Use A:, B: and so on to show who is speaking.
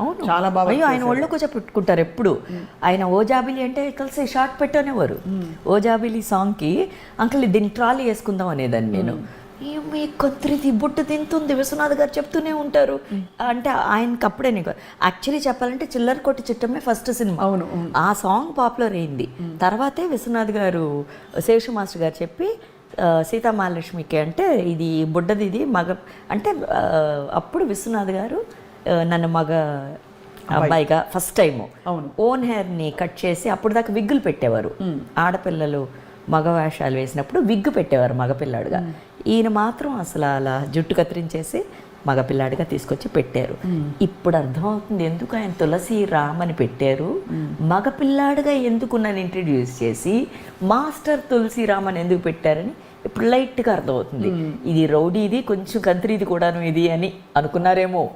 A: అవును.
B: చాలా బాగా
A: అయ్యో ఆయన ఒళ్ళో కూర్చో పెట్టుకుంటారు ఎప్పుడు. ఆయన ఓజాబిలి అంటే కలిసి షార్ట్ పెట్టనేవారు ఓజాబిలి సాంగ్కి అంకుల్ దీన్ని ట్రాలీ వేసుకుందాం అనేదాన్ని నేను. "ఏ, మీ కొత్తిది బుట్టు తింటుంది విశ్వనాథ్ గారు చెప్తూనే ఉంటారు. అంటే ఆయనకి అప్పుడే నీకు యాక్చువల్లీ చెప్పాలంటే చిల్లర కొట్టి చిట్టమే ఫస్ట్ సినిమా.
B: అవును,
A: ఆ సాంగ్ పాపులర్ అయింది. తర్వాతే విశ్వనాథ్ గారు శేషు మాస్టర్ గారు చెప్పి సీతామహాలక్ష్మికి అంటే ఇది బుడ్డది ఇది మగ అంటే అప్పుడు విశ్వనాథ్ గారు నన్ను మగ అబ్బాయిగా ఫస్ట్ టైము.
B: అవును.
A: ఓన్ హెయిర్ని కట్ చేసి అప్పుడు దాకా విగ్గులు పెట్టేవారు. ఆడపిల్లలు మగ వేషాలు వేసినప్పుడు విగ్గు పెట్టేవారు మగపిల్లాడుగా ఈయన మాత్రం అసలు అలా జుట్టు కత్తిరించేసి మగపిల్లాడిగా తీసుకొచ్చి పెట్టారు. ఇప్పుడు అర్థమవుతుంది ఎందుకు ఆయన తులసి రామ్ అని పెట్టారు. మగపిల్లాడిగా ఎందుకు నన్ను ఇంట్రడ్యూస్ చేసి మాస్టర్ తులసి రామ్ అని ఎందుకు పెట్టారని ఇప్పుడు లైట్గా అర్థమవుతుంది. ఇది రౌడీది కొంచెం కంత్రీది కూడాను ఇది అని అనుకున్నారేమో.